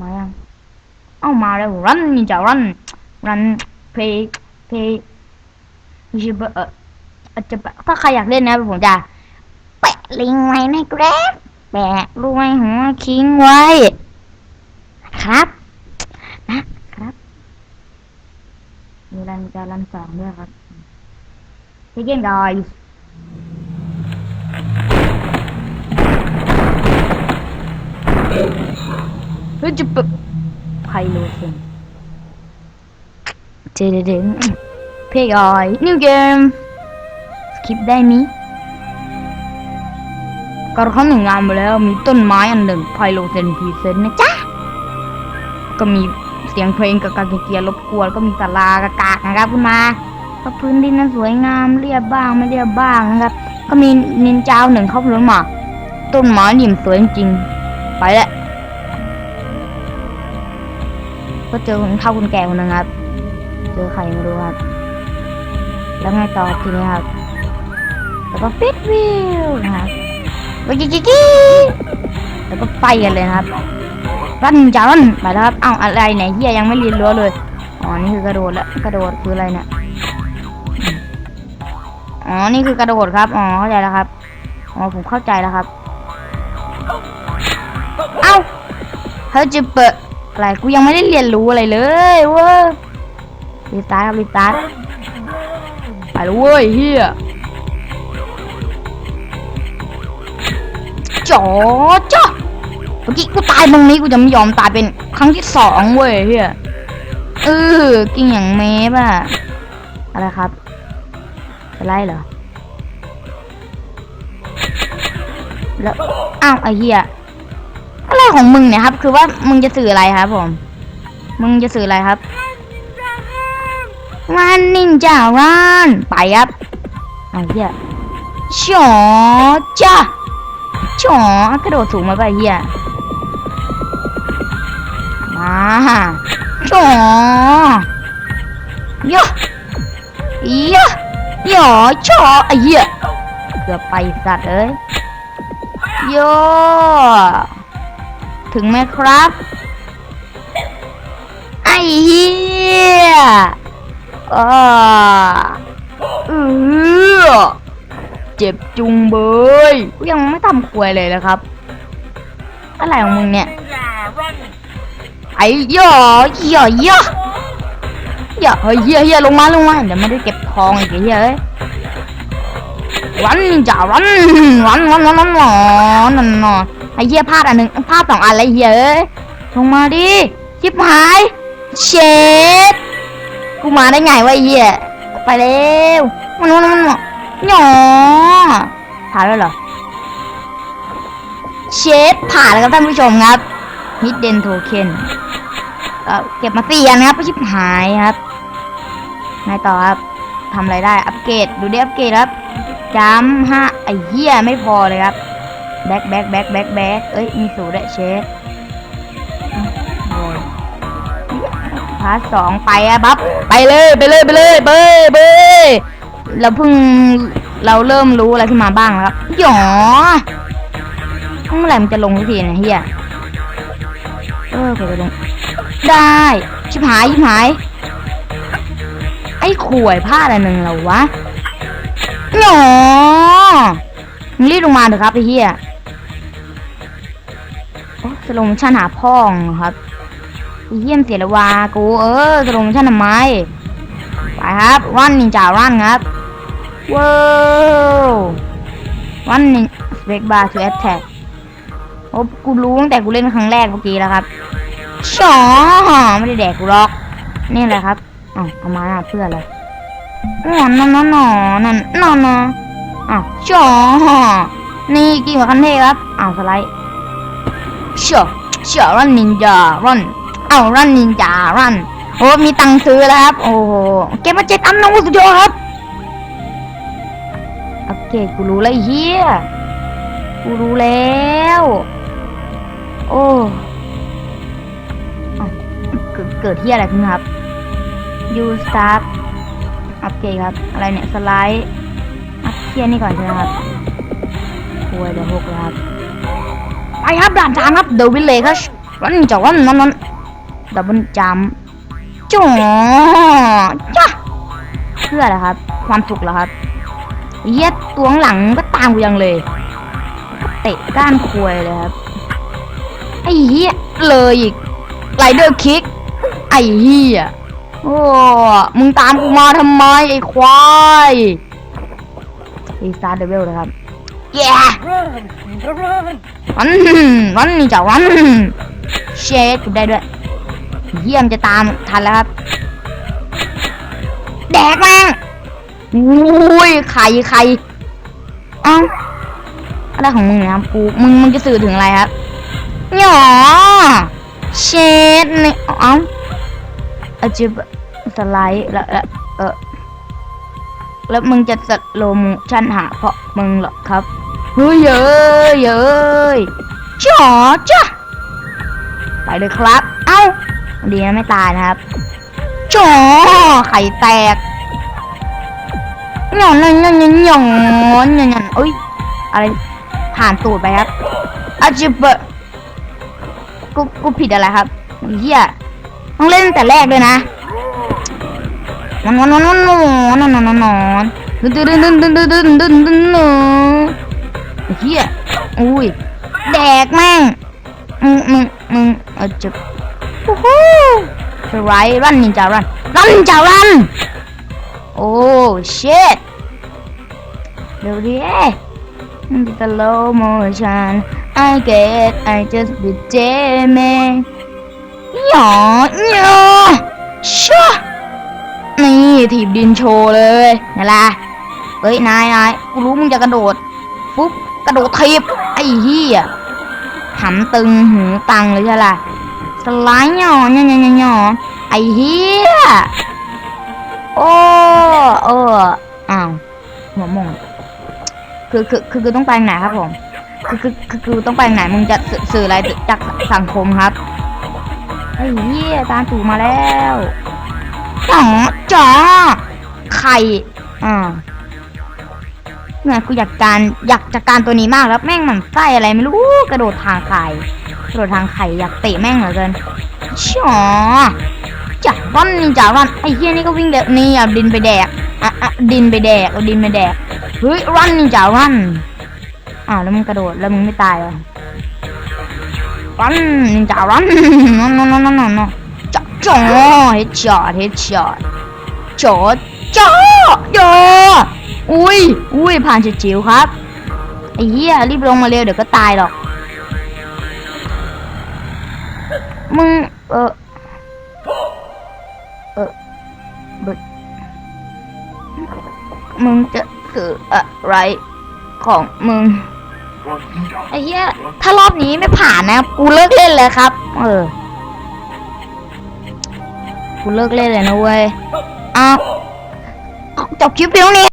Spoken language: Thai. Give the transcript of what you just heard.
มายังเอามาแล้วรันนี่จะรันรันเพย์เพย์ยูเบอร์เอออาจจะแบบถ้าใครอยากเล่นนะผมจะแปะลิงไว้ในแกร็บแปะรูไว้หัวคิงไว้ ครับนะครับ มีรันจะรันสองด้วยครับเช็คเกมดอยเฮ้ยจะปบไพโลเซนเจเดเดนเพย์กอยนิวเกมสคิปได้มิก็เขาหนึ่งงานไปแล้วมีต้นไม้อันหนึ่งไพโลเซนพีเซนนะจ๊ะ ก็มีเสียงเพลงกับการเกียร์รบกวนก็มีศาลากากากนะครับขึ้นมาก็พื้นดินนั้นสวยงามเรียบบ้างไม่เรียบบ้างนะครับ ก็มีนินจาวหนึ่งเข้าล้นมาต้นไม้นิ่มสวยจริงไปแล้ว ก็เจอคนเฒ่าคนแก่คนหนึงครับ เจอใครไม่รู้ครับ แล้วไงต่อทีนี้ครับ แล้วก็ปิดวิวนะครับวิกิกิกิแล้วก็ไปกันเลยนะครับรันจารันไปแล้วครับเอ้าอะไรเนี่ยเฮียยังไม่เรียนรู้เลย อ๋อ นี่คือกระโดดแล้วกระโดดคืออะไรเนี่ย อ๋อ นี่คือกระโดดครับ อ๋อ เข้าใจแล้วครับ อ๋อ ผมเข้าใจแล้วครับ เอ้าเฮ้ยจะเปิด อะไรกูยังไม่ได้เรียนรู้อะไรเลยเว้ยรีสตาร์ทครับรีสตาร์ทไปแล้วเว้ยเฮียจ๋อจ้าเมื่อกี้กูตายตรงนี้กูจะไม่ยอมตายเป็นครั้งที่สองเว้ยเฮียเออกินอย่างเมฟอะอะไรครับจะไล่เหรอแล้วอ้าวไอ้เฮีย อะไรของมึงเนี่ยครับ คือว่ามึงจะสื่ออะไรครับ ผม มึงจะสื่ออะไรครับวันนินจาวันไปครับไอ้เฮียชอจ้าชอกระโดดสูงมาไปะไอ้เฮียมาจ่อยะยะยอชอไอ้เหี้ยเกือบไปสัตว์เอ้ยโย ถึงไหมครับ ไอ้เหี้ยอ่าเออเจ็บจุงเบยกูยังไม่ทำควยเลยนะครับ อะไรของมึงเนี่ย ไอ้ย่อย่อย่ออย่าเฮ้ยเฮียเฮียลงมาลงมาเดี๋ยวไม่ได้เก็บทองอีกไอ้เฮียเอ้ยวันจ่าวันวันวันวันวันวันนั่นน่ะ ไอ้เฮียพลาดอันหนึ่งพลาดสองอันอะไรเฮียเอ้ยลงมาดิชิบหายเช็ดกูมาได้ไงวะไอ้เฮียไปเร็วมันมันมันหนอผ่านแล้วเหรอเชฟผ่านแล้วครับท่านผู้ชมครับฮิดเดนโทเค็นเก็บมาสี่อันนะครับชิบหายครับไงต่อครับทำอะไรได้อัปเกรดดูไดิอัปเกรดครับจำห้าไอ้เหี้ยไม่พอเลยครับ แบ็คแบ็คแบ็คแบ็คแบ็คเอ้ย มีสูด้วยเชฟพาร์ทสองไปอะบับไปเลยไปเลยไปเลยเบยเบยเราเพิ่งเราเริ่มรู้อะไรขึ้นมาบ้างแล้วครับหยอเมื่อไหร่มันจะลงสักทีเนะเฮียเออเปิดลง ได้ ชิบหายชิบหาย ไอ้ข่วยพลาดอะไรหนึ่งแล้วะหนอรีบลงมาเถอะครับไอ้เหี้ย สโลงชั่นหาพ่องครับไอ้เหี้ยมเสียละวากูเออสโลงชั่นทำไมไปครับวันนินจาวันครับว้าววันนินสเปกบาร์ทูแอตแทกโอ้กูรู้ตั้งแต่กูเล่นครั้งแรกเมื่อกี้แล้วครับชอไม่ได้แดกกูหรอก นี่แหละครับอ๋อเอามาเพื่ออะไรอ๋อนอนนอนนอนนอนนอนนอนอ้าวชอนี่กี่หัวคันเทครับอ้าวสไลด์ ชอชอรันนินจารันเอารันนินจารันโอ้มีตังค์ซื้อแล้วครับ โอ้โหเก็บมาเจ็ดอันน้องสุดยอดครับโอเคกูรู้แล้วเฮียกูรู้แล้ว โอ้เกิดเกิดที่อะไรขึ้นครับ you start โอเคครับ อะไรเนี่ย สไลด์อัพเทียนี่ก่อนใช่ไหมครับคุยเดี๋ยวหกแล้วครับ ไปครับด่านสามครับ The Village ครับวันจะวันนั้นนั้นดับเบิลจัมจ๋อจ้ะเพื่ออะไรครับ ความสุขเหรอครับเหี้ย็ดตัวหลังก็ตามกูยังเลย เตะก้านควยเลยครับ ไอ้เหี้ยเลยอีกไรเดอร์คิก ไอ้เหี้ยโอ้มึงตามกูมาทำไมไอ้ควายรีสตาร์เดวิลนะครับ แย่วันวันนี้จะวันเชดกูได้ด้วย เยี่ยมจะตามทันแล้วครับ แดกแม่งอุ้ยไข่ไข่เอ้าอะไรของมึงนะครับกูมึงมึงจะสื่อถึงอะไรครับหยอเชดนี่เอ้าอาจิบสไลด์แล้วแล้วเออแล้วมึงจะสโลโมชั่นหาเพราะมึงเหรอครับ เฮ้ยเย้ยเย้ยจ๋อจ้ะไปเลยครับ เอ้าดีนะไม่ตายนะครับจ๋อไข่แตกหย่อนหยอนหยอนหยอนหยอนหย่อนหย่อนเอ้ยอะไรผ่านตูดไปครับอาจิบเบะกูกูผิดอะไรครับเฮียต้องเล่นแต่แรกด้วยนะนอนนอนนอนนอนนอนนอนนอนนอนอนดึนดึนดึนดึนดึนดึนดึนดึนดึน ฮียอุ้ย แดกแม่งมึงมึงมึงเออจะโอ้โหสไรรันนินจารันรันนินจารัน โอ้เชิตเดี๋ยวดิ slow motion I get I just be jamming หยอหยอชัวนี่ถีบดินโชว์เลยนี่นแหละเฮ้ย นายนายกูรู้มึงจะกระโดด ปุ๊บ กระโดดทีบไอ้เหี้ยหำตึงหูตังเลยใช่ล่ะสไลด์หยอหยอหยอหยอหยอไอ้เหี้ยโอ้เอออ้าวหัวมงคือคือคือคือต้องไปไหนครับผมคือคือคือคือต้องไปไหนมึงจะสื่ออะไรจากสังคมครับไอ้เหี้ยตาตู่มาแล้วจ๋อจ๋อไข่อ่า เนี่ยกูอยากการอยากจัดการตัวนี้มากแล้วแม่งมันไส้อะไรไม่รู้กระโดดทางไข่กระโดดทางไข่อยากเตะแม่งเหลือเกินจ๋อจ๋าร่อนนี่จ๋าร่อนไอ้เหี้ยนี่ก็วิ่งเร็วนี่อะดินไปแดกอะอะดินไปแดกเอาดินไปแดกเฮ้ยร่อนนี่จ๋าร่อนอ้าวแล้วมึงกระโดดแล้วมึงไม่ตายเหรอร่อนนี่จ๋าร่อนนอนนอนนอนนอนนอนจ๋าจ๋อเฮ็ดช็อเฮ็ดจ๋อจ๋อจ๋ออุ้ย อุ้ยผ่านจิ๋วครับไอ้เหี้ยรีบลงมาเร็วเดี๋ยวก็ตายหรอก มึง เออเออบึกมึงจะสื่ออะไร ของมึง ไอ้เหี้ยถ้ารอบนี้ไม่ผ่านนะ กูเลิกเล่นเลยครับ เออ กูเลิกเล่นเลยนะเว้ยอ้าวจบคลิปเพียงนี้